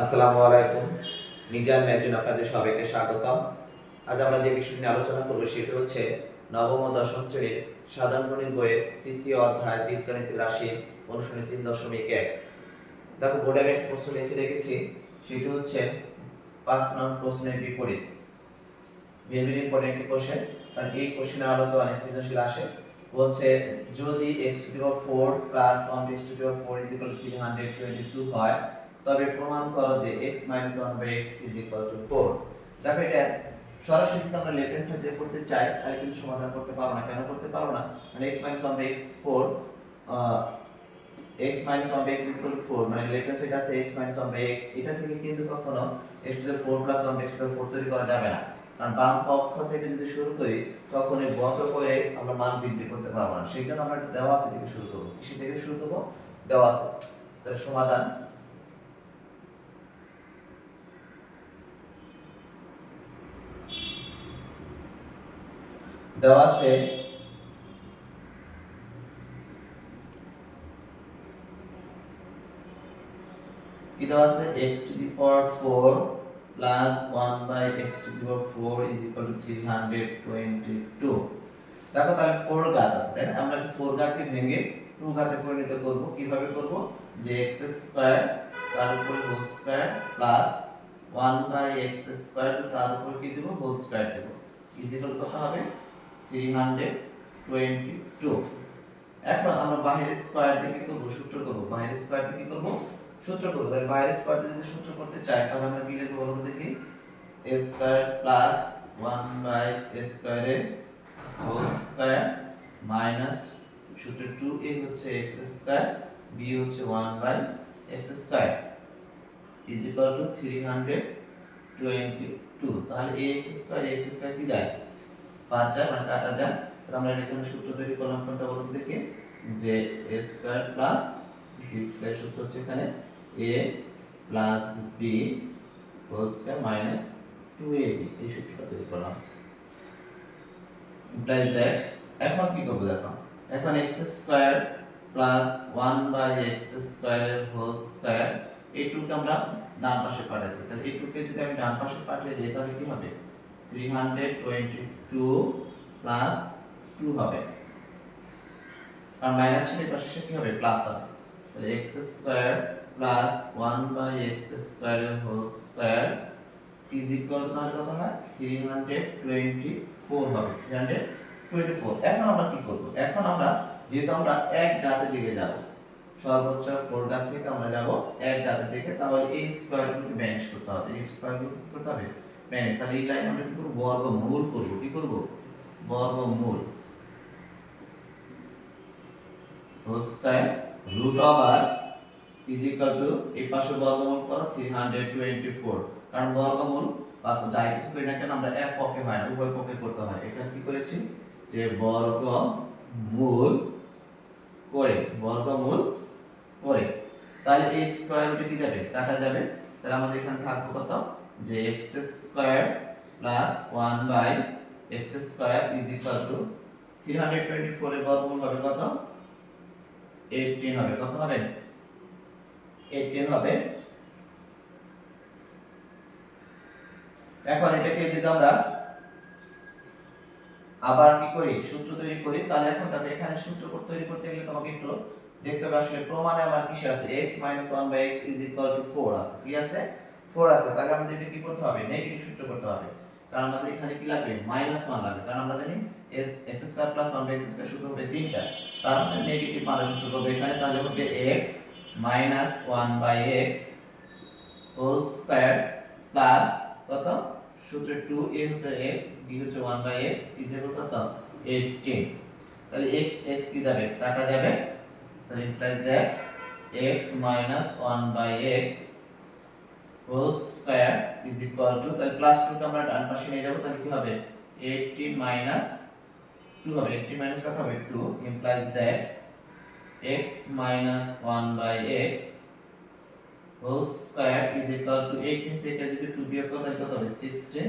আসসালামু আলাইকুম। মিজান ম্যাগজিন আপনাদের সবাইকে স্বাগতম। আজ আমরা যে বিষয় নিয়ে আলোচনা করব সেটা হচ্ছে নবম ও দশম শ্রেণির সাধারণ গণিত বইয়ের তৃতীয় অধ্যায়, বীজগণিতের রাশি অনুশীলনী তিন দশমিক এক। দেখো, বোর্ডে আমি একটা প্রশ্ন লিখে রেখেছি। সেটি হচ্ছে পাঁচ নং প্রশ্নের বিপরীত। ভেরি ইম্পর্টেন্ট একটি কোশ্চেন কারণ এই কোশ্চেনের আলোকে অনেক সৃজনশীল আসে। বলছে, যদি x to the power 4 plus 1 x to the power 4 is equal to 322 হয় তবে প্রমাণ করো যে x 1 by x is equal to 4 দেখো এটা সরাসরি যদি আমরা লেফট হ্যান্ড করতে চাই তাহলে কিন্তু সমাধান করতে পারব না। কেন করতে পারব না? মানে x 1 by x 4 ah, x 1 by x is equal to 4 মানে লেফট হ্যান্ড সাইড আছে x 1 বাই x এটা থেকে কিন্তু কখনো x to the 4 plus 1 x to the 4 তৈরি করা যাবে না। কারণ বাম পক্ষ থেকে যদি শুরু করি তখন এই বত করে আমরা মান বৃদ্ধি করতে পারব না। সেই জন্য আমরা একটা দেওয়া আছে থেকে শুরু করব। কিসে থেকে শুরু করব? দেওয়া আছে। তাহলে সমাধান দেওয়া আছে। কি দেওয়া আছে? x to the power 4 plus 1 by x to the power 4 is equal to 322 দেখো তাহলে 4 ঘাত আছে, তাই না? আমরা 4 ঘাতকে ভেঙে 2 ঘাতে পরিণত করব। কীভাবে করব? যে x স্কয়ার তার উপরে whole square plus 1 by x square তার উপর কি দেব? হোল স্কয়ার দেব। ইজ ইকুয়াল হবে? 322 এখন আমরা বাইরের স্কয়ার থেকে করব? সূত্র করব। বাইরের স্কয়ার থেকে করব? সূত্র করব। তাহলে বাইরের স্কয়ার যদি সূত্র করতে চাই, তাহলে আমরা কি লিখব বলো দেখি? a square plus 1 by a স্কয়ারের হোল স্কয়ার মাইনাস সূত্র 2a হচ্ছে x স্কয়ার b হচ্ছে 1 by x square is equal to 322 তাহলে ax স্কয়ার x স্কয়ার কি যায়? 5 যায় মানে কাটা যায় তাহলে আমরা এখানে সূত্র তৈরি করলাম, কোনটা বলুন দেখি? যে a square plus b square সূত্র হচ্ছে এখানে a plus b whole square minus 2ab এই সূত্রটা তৈরি করলাম। Implies that এখন কি করব দেখো? এখন x square plus 1 by x স্কয়ারের হোল স্কয়ার এই টুকে আমরা ডান পাশে পাঠিয়ে দিই। তাহলে এই টুকে যদি আমি ডান পাশে পাঠিয়ে দিই, তাহলে কি হবে? 322 প্লাস 2 হবে। আর মাইনাস কি হবে? প্লাস হবে। তাহলে square plus 1 by whole square is equal to তাহলে কত হয়? 324 হবে। 324 এখন আমরা কি করব? এখন আমরা, যেহেতু আমরা এক ঘাতের দিকে যাব, সর্বোচ্চ ফোর ঘাত থেকে আমরা যাব এক ঘাতের দিকে, তাহলে এই স্কয়ারগুলোকে ব্যানিশ করতে হবে। এই স্কয়ারগুলো কি করতে হবে? ব্যানিশ তাহলে এই লাইন আমরা কি করব? বর্গমূল করব। কি করব? বর্গমূল। Whole square root over is equal to এই পাশে বর্গমূল করো 324 কারণ বর্গমূল বা যাই কিছু করি না কেন, আমরা এক পক্ষে হয় না, উভয় পক্ষে করতে হয়। এটা কি করেছি? যে বর্গমূল করে বর্গমূল করে। তাহলে এই স্কয়ার রুটে কি যাবে? কাটা যাবে। তাহলে আমাদের এখানে থাকবে কত? যে x square plus 1 by x square is equal to 324 এর বর্গমূল হবে কত? 18 হবে। কত হবে? 18 হবে। এখন এটাকে যদি আমরা আবার কি করি? সূত্র তৈরি করি, তাহলে এখন দেখো এখানে সূত্র তৈরি করতে গেলে তোমাকে একটু দেখতে হবে আসলে প্রমাণে আমার কিসে আছে? x 1 বাই x 4 আছে। কি আছে? 4 আছে, তাহলে আমাদের এটা কি করতে হবে? নেগেটিভ সূত্র করতে হবে। কারণ আমাদের এখানে কি লাগবে? মাইনাস মান লাগবে। কারণ আমরা জানি s, x square plus 1 by x square সূত্র হবে তিনটা। তার মধ্যে নেগেটিভ মানের সূত্র করবে এখানে, তাহলে হবে x minus 1 by x whole square plus কত? সূত্র 2 a হচ্ছে x b হচ্ছে 1 বাই is equal কত? 18 তাহলে x x কি যাবে? কাটা যাবে? তাহলে implies that x minus 1 by x whole square is equal to, তাহলে প্লাস 2 কে আমরা ডান পাশে নিয়ে যাব, তাহলে কি হবে? 18 মাইনাস 2 হবে। 18 মাইনাস কত হবে? 2 implies that x minus 1 by x whole square is equal to 18 থেকে যদি 2 বিয়োগ করো, তাহলে কত হবে? 16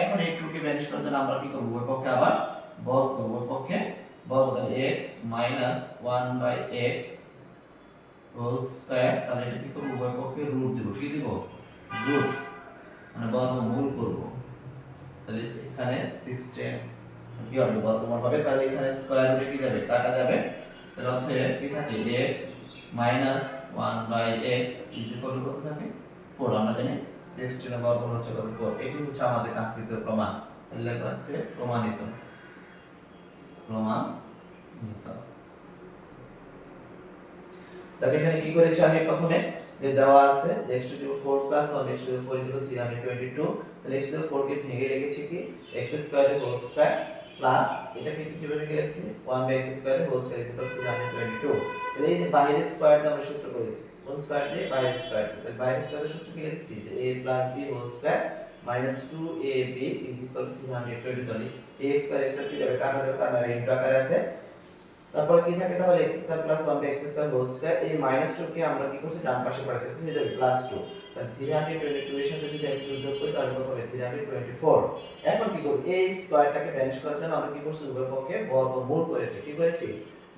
এখন এই 2 কে ব্যানিশ করার জন্য আমরা কি করব? ওই পক্ষে আবার বর্গ করব। ওই পক্ষে বর্গ তাহলে x minus 1 by x whole square তাহলে এটা কি করব? উভয় পক্ষে রুট দেব। কি দেব? রুট মানে বর্গমূল করব। তাহলে এখানে সিক্সটিন কি হবে? বর্গমূল হবে তাহলে এখানে স্কয়ার রুটে কি যাবে? কাটা যাবে। তাহলে অতএব কি থাকে? x minus one x equal কত থাকে? ফোর আমরা জানি সিক্সটিনের বর্গমূল হচ্ছে কত? ফোর এটি হচ্ছে আমাদের কাঙ্ক্ষিত প্রমাণ। তাহলে হচ্ছে প্রমাণিত। প্রমাণিত। তাহলে এখানে কি করেছি আমি প্রথমে? যে দেওয়া আছে x to the 4 plus 1 x to the 4 equal 322 তাহলে x টু দি 4 কে ভেঙে লিখেছি কি? x স্কয়ার এর হোল স্কয়ার প্লাস এটাকে কীভাবে লিখে লিখেছি 1 বাই x স্কয়ার এর হোল স্কয়ার ইকুয়াল 322 তাহলে এই যে বাইরের স্কয়ারটা আমরা সূত্র করেছি, কোন স্কয়ার দিয়ে বাইরের স্কয়ার তাহলে বাইরের স্কয়ারের সূত্র কি লিখেছি যে a plus b whole square minus 2ab is equal 322 তাহলে ax স্কয়ার x স্কয়ার কি যাবে? কাটা যাবে, কাটা ইনটু আকারে আছে। তারপরে কি থাকে? তাহলে x square plus 1 by x square whole square এই মাইনাস 2 কে আমরা কি করছি? ডান পাশে পাঠাতে কি হয়ে যাবে প্লাস 2 তাহলে 322 এর সাথে যদি একটু যোগ করি, তাহলে কত হবে? 324 এখন কি করব? এই স্কয়ারটাকে ভ্যানিশ করার জন্য আমরা কি করছি? উভয় পক্ষে বর্গমূল করেছি। কি করেছি?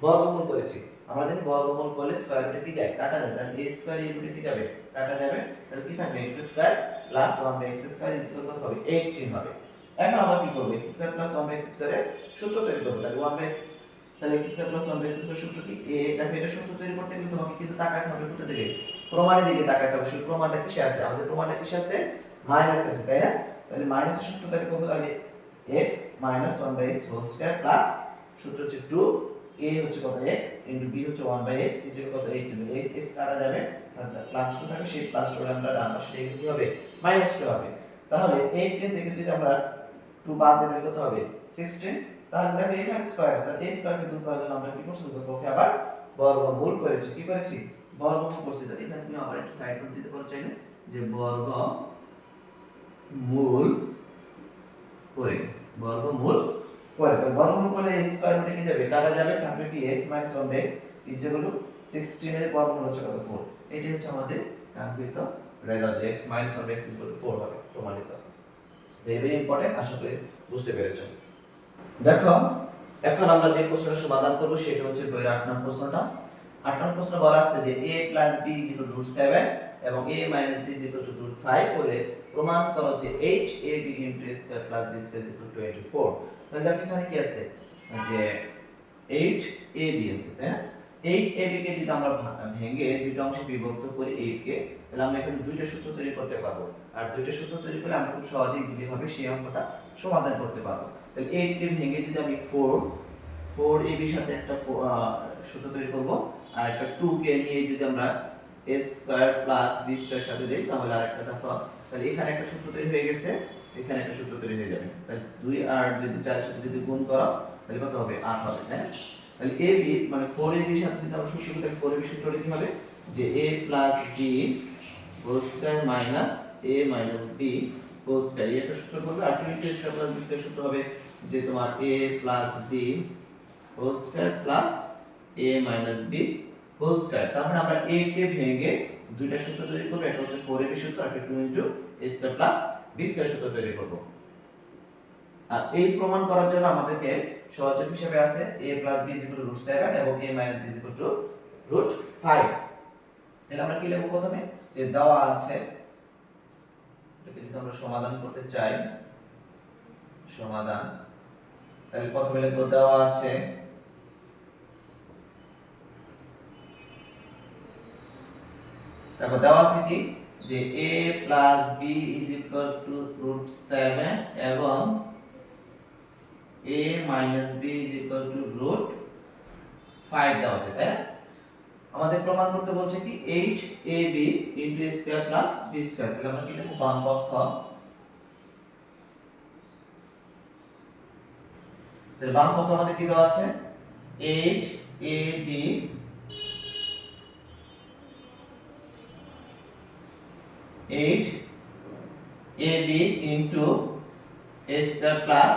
বর্গমূল করেছি। আমরা জানি বর্গমূল করলে স্কয়ার রুটে কি যায়? কাটা যাবে তাহলে a স্কয়ার এই রুটে কি যাবে? কাটা যাবে। তাহলে কি থাকবে? x square plus 1 by x square equal কত হবে? 18 হবে। এখন আমরা কি করব? x square plus 1 by x স্কয়ারের সূত্র তৈরি করব। তাহলে 1 বাই তাহলে x square plus 1 by x square সূত্র কি? দেখো এটা সূত্র তৈরি করতে গেলে তোমাকে কিন্তু তাকাতে হবে কোথা দিকে। প্রমাণের দিকে তাকাতে হবে সেই প্রমাণটা কিসে আছে? আমাদের প্রমাণটা কিসে আছে? মাইনাস আছে, তাই না? তাহলে মাইনাসের সূত্র তাহলে করব তাহলে x minus 1 by x whole square plus সূত্র হচ্ছে 2 a হচ্ছে কত x ইনটু b হচ্ছে 1 বাই x ইকুয়াল কত 8 কিন্তু x x কাটা যাবে? তাহলে প্লাস 2 থাকে, সেই প্লাস 2 আমরা ডান পাশে কি হবে? মাইনাস 2 হবে। তাহলে 8 কে থেকে যদি আমরা 2 বাদ দিলে কত হবে? 16 তাহলে দেখো এখানে স্কয়ার আছে এই স্কয়ারকে দূর করার জন্য আমরা কি করছি পক্ষে আবার বর্গমূল করেছি, কি করেছি? বর্গমূল করছি তাহলে এখানে তুমি আবার একটা সাইড নোট দিতে পারো চাইলে, যে বর্গ মূল করে বর্গমূল করে তো বর্গমূল করলে এই স্কয়ার রুটে কি যাবে? কাটা যাবে, থাকবে কি x 1 x is equal to 16 এর বর্গমূল হচ্ছে কত? 4 এটি হচ্ছে আমাদের কাঙ্ক্ষিত result x 1 x equal to 4 হবে প্রমাণিত ভেরি ভেরি ইম্পর্টেন্ট আশা করি বুঝতে পেরেছ। দেখো, এখন আমরা যে প্রশ্নটা সমাধান করব সেটা হচ্ছে বইয়ের আট নম্বর প্রশ্নটা। আট নম্বর প্রশ্ন বলা আছে যে a b equal root seven এবং a b equal to root five হলে প্রমাণ করো যে eight a b into a square plus b তাহলে এখানে কি আছে? যে এইট a বি আছে, তাই না? এইট এ বি কে যদি আমরা ভেঙে দুইটা অংশে বিভক্ত করি এইট কে, তাহলে আমরা এখানে দুইটা সূত্র তৈরি করতে পারব। আর দুইটা সূত্র তৈরি করলে আমরা খুব সহজে ইজিলি ভাবে সেই অঙ্কটা সমাধান করতে পারব। তাহলে এইট কে ভেঙে যদি আমি ফোর ফোর এ বির সাথে একটা সূত্র তৈরি করব, আর একটা টু কে নিয়ে যদি আমরা a square plus b square সাথে দিই, তাহলে আরেকটা দেখো, তাহলে এখানে একটা সূত্র তৈরি হয়ে গেছে, এখানে একটা সূত্র তৈরি হয়ে যাবে। তাহলে দুই আর যদি চার সাথে যদি গুণ করো, তাহলে কত হবে? আট হবে, তাই না? তাহলে এ বি মানে ফোর এ বির সাথে যদি আমরা সূত্র করি তাহলে ফোর এ বি সূত্রটা কি হবে? যে a plus b whole square minus a minus b whole square এই একটা সূত্র করবে আর twenty square plus b square সূত্র হবে যে তোমার a plus b whole square plus a minus b whole square তার মানে আমরা এ কে ভেঙে দুইটা সূত্র তৈরি করব, একটা হচ্ছে ফোর এ বি সূত্র, আর একটা two into a square plus b square সূত্র তৈরি করব। আর এই প্রমাণ করার জন্য আমাদেরকে সহযোগ হিসেবে আছে a plus b equal root seven এবং a minus b equal to root five তাহলে আমরা কি লিখব প্রথমে? যে দেওয়া আছে, এটাকে যদি আমরা সমাধান করতে চাই, সমাধান, তাহলে প্রথমে লিখব দেওয়া আছে দেখো দেওয়া আছে কি? যে a plus b is equal to root seven এবং a minus b is equal to root five দেওয়া আছে, তাই আমাদের প্রমাণ করতে বলছে কি eight a b into a square plus b square তাহলে আমরা কি লিখব? বাম পক্ষ। তাহলে বাম পক্ষ আমাদের কি দেওয়া আছে? Eight a b eight a b into a square plus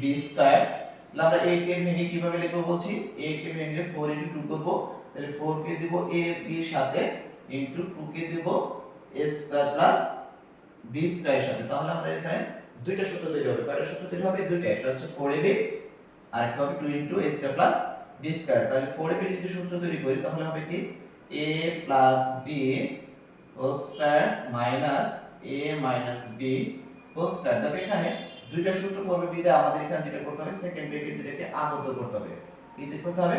b square তাহলে আমরা এইট কে ভেঙে কীভাবে লিখব বলছি? এইট কে ভেঙে ফোর ইন্টু টু করব। তাহলে ফোর কে দিব এ বি সাথে ইন্টু টু কে দিব a square plus b square সাথে। তাহলে আমরা এখানে দুইটা সূত্র তৈরি হবে। কয়টা সূত্র তৈরি হবে? দুইটা। একটা হচ্ছে ফোর এ বি আর একটা হবে two into a square plus b square তাহলে ফোর এ বি যদি সূত্র তৈরি করি, তাহলে হবে কি? A plus b whole square minus a minus b whole square তবে এখানে দুইটা সূত্র পড়বে বিদায় আমাদের এখানে যেটা করতে হবে সেকেন্ড ব্র্যাকেট আবদ্ধ করতে হবে। দিয়ে করতে হবে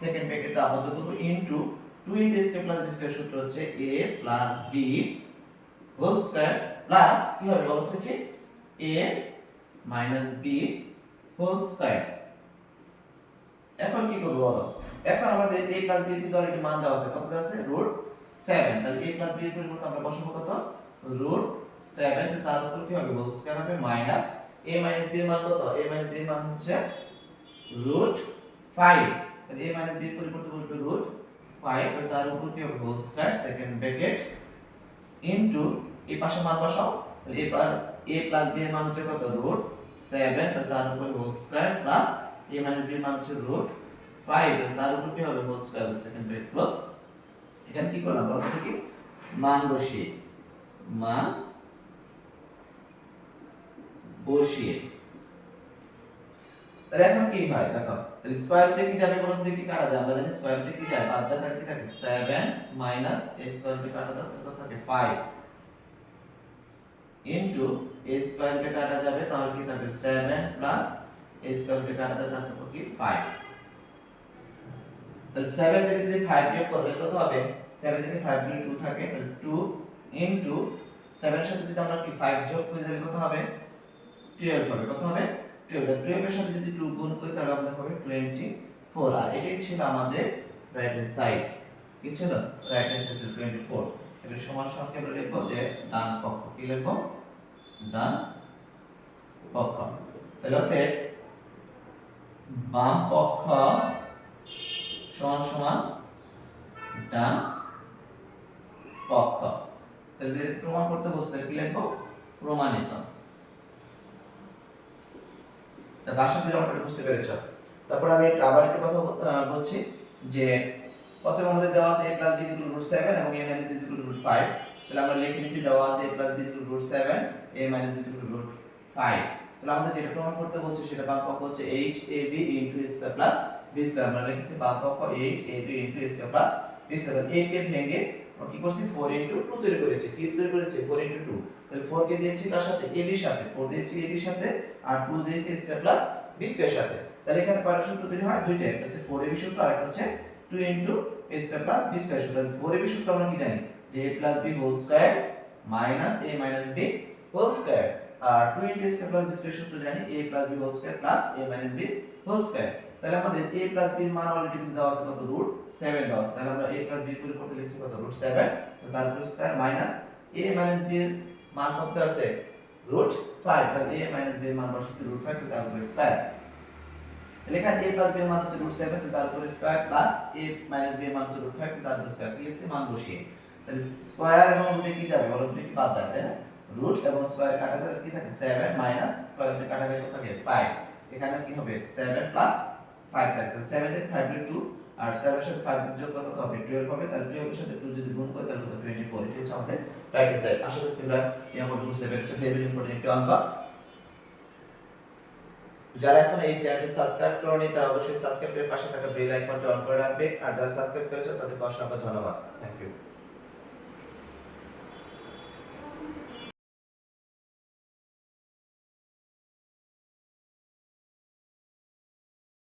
সেকেন্ড ব্র্যাকেটটা আবদ্ধ করব into 2 into square plus b সূত্র হচ্ছে a plus b whole square plus কি হবে বলো তো কি a minus b whole square এখন কি করব বলো? এখন আমাদের a প্লাস b এর কিন্তু অলরেডি মান দেওয়া আছে, কত আছে? রুট 7 তাহলে a প্লাস b এর পরিবর্তে আমরা বসাবো কত? রুট 7 তার উপর কি হবে? হোল স্কয়ার হবে মাইনাস a মাইনাস b এর মান কত? A মাইনাস b মান হচ্ছে রুট 5 তাহলে a মাইনাস b এর পরিবর্তে বলতে রুট 5 তাহলে তার উপর কি হবে? Whole square second bracket into এই পাশে মান বসাও। তাহলে পার a প্লাস b এর মান হচ্ছে কত? রুট 7 তাহলে তার উপর whole square plus a minus b এর মান হচ্ছে রুট 5 তাহলে তার উপর কি হবে? Whole square second bracket plus এখানে কি করলাম? বলতো কি মান বসিয়ে। মান বসিয়ে। তাহলে এখন কি হয়? দেখো, তাহলে স্কয়ার রুটে কি যাবে বলুন দেখি কাটা যায় আমরা জানি স্কয়ার রুটে কি যায়? বাদ যায় তাহলে কি থাকে? 7 মাইনাস a স্কয়ার রুটে কাটা তাহলে কত থাকে 5 ইনটু a স্কয়ার রুটে কাটা যাবে, তাহলে কি থাকবে? 7 প্লাস a স্কয়ার রুটে কাটা যাবে, তাহলে কি? 5 তাহলে 7 থেকে যদি 5 বিয়োগ করলে কত হবে? 7 থেকে 5 বিয়োগ 2 থাকে, তাহলে 2 ইনটু 7 এর সাথে যদি আমরা কি 5 যোগ করি, তাহলে কত হবে? 12 হবে। কত হবে? 12 আর 12 এর সাথে যদি 2 গুণ করি, তাহলে আমাদের হবে 24 আর এটাই ছিল আমাদের রাইট হ্যান্ড সাইড কি ছিল? রাইট হ্যান্ড সাইড ছিল 24 এটা সমান সংখ্যা আমরা লিখব যে ডান পক্ষ। কি লিখব? ডান পক্ষ। তাহলে হচ্ছে বাম পক্ষ সমান সমান ডান পক্ষ। তাহলে প্রমাণ করতে বলছে, কি লিখব? প্রমাণিত। আশা করি আমরা বুঝতে পেরেছ? তারপর আমি আবার একটা কথা বলছি যে প্রথমে আমাদের দেওয়া আছে a plus b equal root 7 এবং a minus b equal root 5 তাহলে আমরা লিখে নিয়েছি দেওয়া আছে a plus b equal root 7 a minus b equal root 5 তাহলে আমাদের যেটা প্রমাণ করতে বলছে সেটা বাম পক্ষ হচ্ছে 8ab into a square plus b square আমরা লিখেছি বাম পক্ষ 8ab into a square plus b square 8 কে ভেঙে কি করছি? 4 ইনটু 2 তৈরি করেছি। কি তৈরি করেছি? 4 ইনটু 2 তাহলে 4 কে দিয়েছি তার সাথে? Ab এর সাথে। 4 দিয়েছি ab এর সাথে। আর 2 দিয়েছি স্কয়ার প্লাস b স্কয়ার সাথে। তাহলে এখানে কয়টা সূত্র তৈরি হয়? দুইটা। একটা হচ্ছে 4ab সূত্র আর একটা হচ্ছে 2 into a square plus b square সূত্র। 4ab সূত্র আমরা কি জানি? যে a plus b whole square minus a minus b whole square R 2 into square plus b square সূত্র জানি? a plus b whole square plus a minus b whole square তাহলে আমাদের a প্লাস b এর মান already কিন্তু দেওয়া আছে কত? রুট 7 দেওয়া আছে। তাহলে আমরা a প্লাস b পরিবর্তে লিখছি কত? রুট 7 তো তারপর square minus a minus b এর মান কত আছে? রুট 5 তাহলে a মাইনাস b মান বসাচ্ছি রুট 5 তো তারপর স্কয়ার তাহলে এখানে a প্লাস b মান হচ্ছে রুট 7 তো তারপর square plus a minus b মান হচ্ছে রুট 5 তো তারপর স্কয়ার কি লিখছি মান বসিয়ে। তাহলে স্কয়ার এবং রুটে কি যাবে? বলো তো কি বাদ যাবে তাই না? রুট এবং স্কয়ার কাটা গেলে কি থাকে? 7 মাইনাস স্কয়ার রুটে কাটা গেলে কত থাকে? 5 এখানে কি হবে? 7 প্লাস 5 থাকে। তাহলে 7 থেকে 5 এর 2 আর 7 এর সাথে 5 যোগ কত হবে 12 হবে তাহলে 12 এর সাথে টু যদি গুণ তাহলে কত টোয়েন্টি ফোর এটি হচ্ছে আমাদের রাইট অ্যান্সার আশা করি তোমরা এই বুঝতে পেরেছ। ভেরি ইম্পর্টেন্ট একটি অঙ্ক যারা এখন এই চ্যানেলটি সাবস্ক্রাইব করনি, তারা অবশ্যই সাবস্ক্রাইব করে পাশে থাকা বেল আইকনটি অন করে রাখবে। আর যারা সাবস্ক্রাইব করেছে, তাদেরকে অসংখ্য ধন্যবাদ। Thank you